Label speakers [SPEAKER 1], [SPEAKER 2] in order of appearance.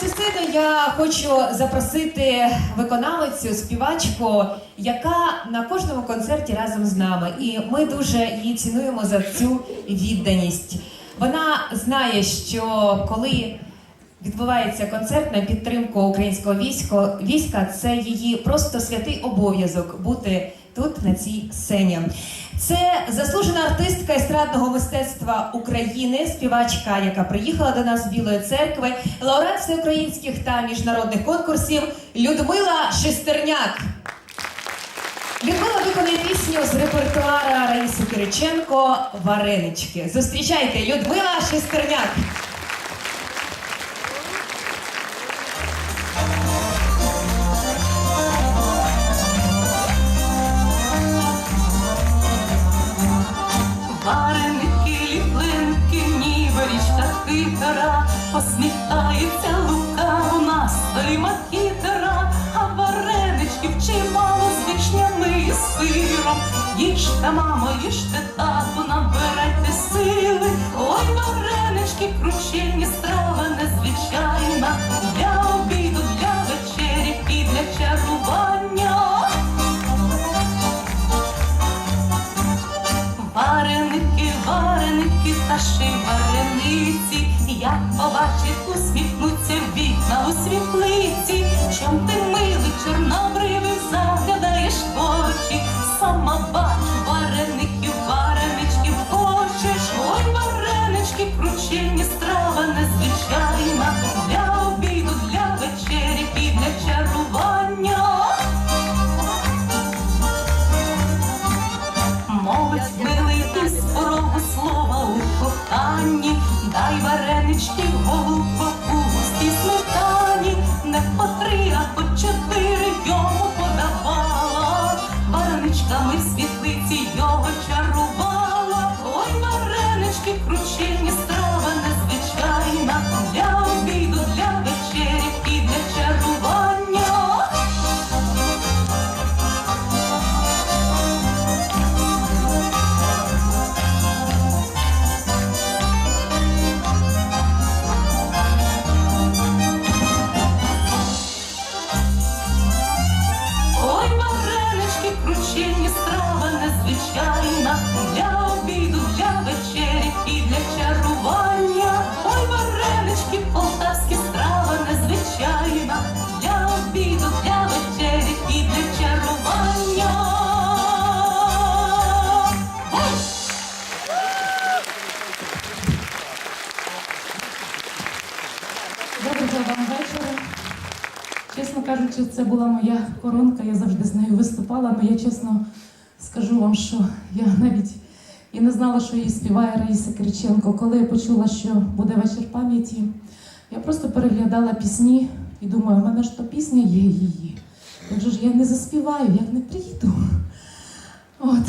[SPEAKER 1] цю сцену я хочу запросити виконавицю, співачку, яка на кожному концерті разом з нами. І ми дуже її цінуємо за цю відданість. Вона знає, що коли відбувається концерт на підтримку українського війська, війська, це її просто святий обов'язок бути тут на цій сцені. Це заслужена артистка естрадного мистецтва України, співачка, яка приїхала до нас з Білої церкви, лауреат всеукраїнських та міжнародних конкурсів Людмила Шестерняк. Людмила виконує пісню з репертуара Раїси Кириченко Варенички. Зустрічайте Людмила Шестерняк.
[SPEAKER 2] Їжте, мамо, їжте, тату, набирайте сили. Ой, варенички, кручені, страва незвичайна. Для обіду, для вечері і для чарування. Вареники, вареники, та варениці, як побачить, усміхнуться вікна у світлиці. Чом ти милий, чорнобривий, заглядаєш кручені, страва незвичайна. Для обіду, для вечері і для чарування. Мовить милий ти порогу слова у коханні, дай варенички
[SPEAKER 3] Чесно кажучи, це була моя коронка, я завжди з нею виступала, але я чесно скажу вам, що я навіть і не знала, що її співає Раїса Кириченко. Коли я почула, що буде вечір пам'яті, я просто переглядала пісні і думаю, в мене ж то пісня є її. Як же ж я не заспіваю, як не приїду. От.